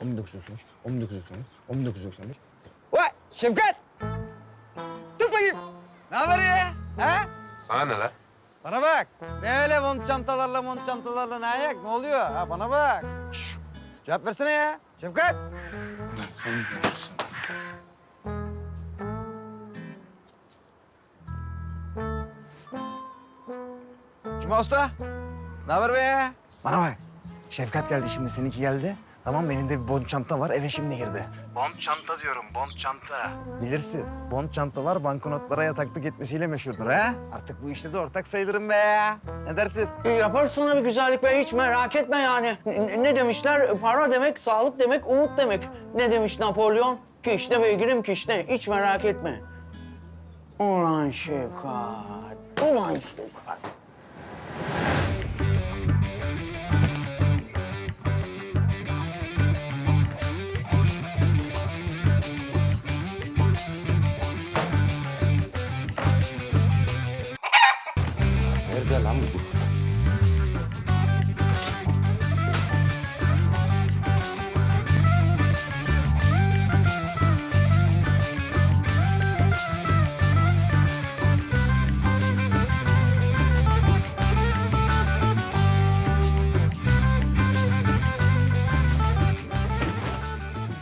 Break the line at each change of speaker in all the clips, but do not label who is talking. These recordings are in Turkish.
1993, 1994, 1995. Vay Şevkat! Dur bakayım. Ne haber ya? Ha?
Sana ne la?
Bana bak. Ne öyle mont çantalarla mont çantalarla ne ayak? Ne oluyor? Ha bana bak. Şşş. Cevap versene ya. Şevkat.
Sen diyorsun.
Cuma Usta. Ne haber be? Bana bak. Şefkat geldi şimdi, seninki geldi. Tamam benim de bir bond çanta var, eve şimdi girdi. Bond çanta diyorum, bond çanta. Bilirsin, bond çantalar banknotlara yataklık etmesiyle meşhurdur ha. Artık bu işte de ortak sayılırım be. Ne dersin?
E, Yaparsın abi güzellik be hiç merak etme yani. Ne, ne demişler? Para demek, sağlık demek, umut demek. Ne demiş Napolyon? Kişne beygirim kişne. Hiç merak etme. Ulan Şevkat. Ulan Şevkat.
Nerede lan bu?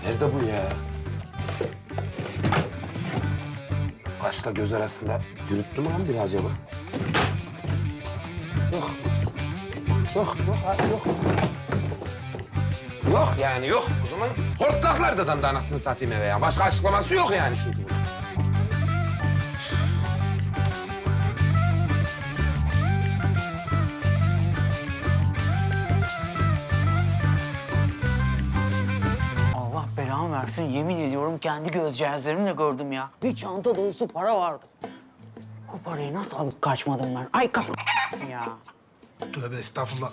Nerede bu ya? Kaşla göz arasında yürüttü mü lan biraz acaba? Yok, yok, abi, yok. Yok yani yok. O zaman hortlaklardan da anasını satayım eve ya. Başka açıklaması yok yani çünkü.
Allah belamı versin yemin ediyorum kendi göz cihazlarımla gördüm ya. Bir çanta dolusu para vardı. O parayı nasıl alıp kaçmadım ben? Ay kah ya.
Tövbe estağfurullah.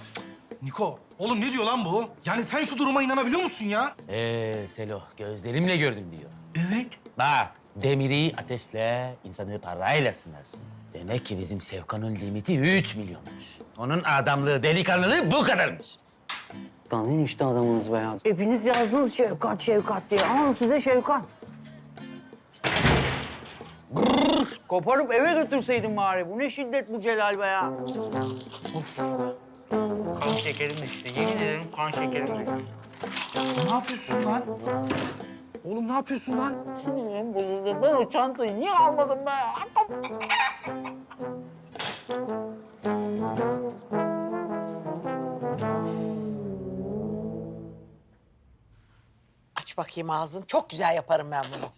Niko, oğlum ne diyor lan bu? Yani sen şu duruma inanabiliyor musun ya?
Ee Selo, gözlerimle gördüm diyor.
Evet.
Bak, demiri ateşle, insanı parayla sınarsın. Demek ki bizim Sevkan'ın limiti 3 milyonmuş. Onun adamlığı, delikanlılığı bu kadarmış.
Tanıyın işte adamınız be ya. Hepiniz yazdınız Şevkat, Şevkat diye. Al size Şevkat. Brrr, koparıp eve götürseydin bari. Bu ne şiddet bu Celal be ya. Kan şekerim işte. Yemin ederim kan şekerim düştü.
Ne yapıyorsun lan? Oğlum ne yapıyorsun lan?
Sinirim bozuldu. Ben o çantayı niye almadım be?
Aç bakayım ağzını. Çok güzel yaparım ben bunu.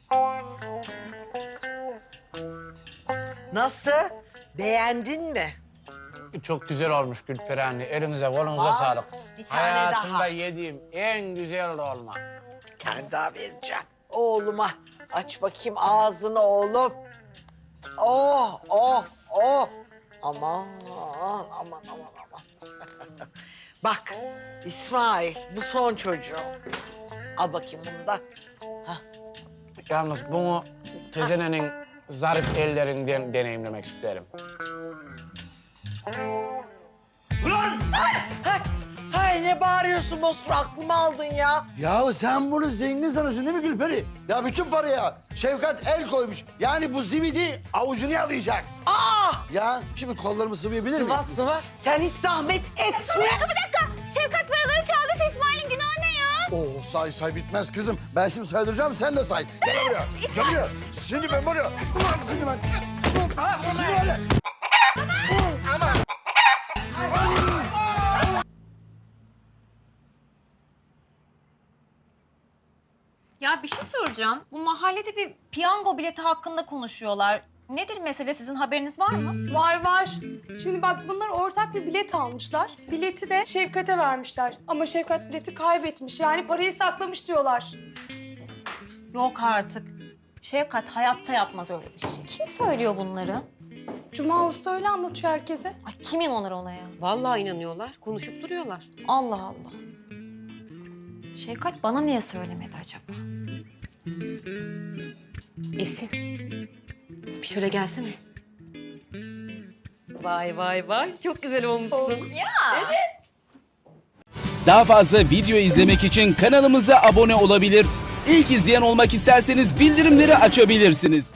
Nasıl? Beğendin mi?
Çok güzel olmuş Gülperi anne. Elinize kolunuza
Aa,
sağlık.
bir tane
Hayatımda
daha.
yediğim en güzel olma.
Bir tane daha vereceğim. Oğluma. Aç bakayım ağzını oğlum. Oh, oh, oh. Aman, aman, aman, aman. Bak, İsmail, bu son çocuğu. Al bakayım bunu da.
Yalnız bunu tezenenin zarif ellerinden deneyimlemek isterim.
Hay, hay ne bağırıyorsun Bozkır? Aklımı aldın ya.
Ya sen bunu zengin sanıyorsun değil mi Gülperi? Ya bütün paraya Şevkat el koymuş. Yani bu zibidi avucunu yalayacak.
Aa!
Ya şimdi kollarımı sıvayabilir miyim?
Sıva sıva. Sen hiç zahmet etme.
Bir dakika. Şefkat paraları çaldıysa İsmail'in günahı ne ya?
Oo say say bitmez kızım. Ben şimdi saydıracağım sen de say. Gel buraya. Gel buraya. Şimdi ben buraya. Ulan şimdi ben. Ha, şimdi öyle.
Ya bir şey soracağım. Bu mahallede bir piyango bileti hakkında konuşuyorlar. Nedir mesele? Sizin haberiniz var mı?
Var var. Şimdi bak bunlar ortak bir bilet almışlar. Bileti de Şevkat'e vermişler. Ama Şevkat bileti kaybetmiş. Yani parayı saklamış diyorlar.
Yok artık. Şevkat hayatta yapmaz öyle bir şey. Kim söylüyor bunları?
Cuma Usta öyle anlatıyor herkese.
Ay kim inanır ona ya?
Vallahi inanıyorlar, konuşup duruyorlar.
Allah Allah. Şevkat bana niye söylemedi acaba?
Esin, bir şöyle gelsene. Vay vay vay, çok güzel olmuşsun.
Ya.
Daha fazla video izlemek için kanalımıza abone olabilir. İlk izleyen olmak isterseniz bildirimleri açabilirsiniz.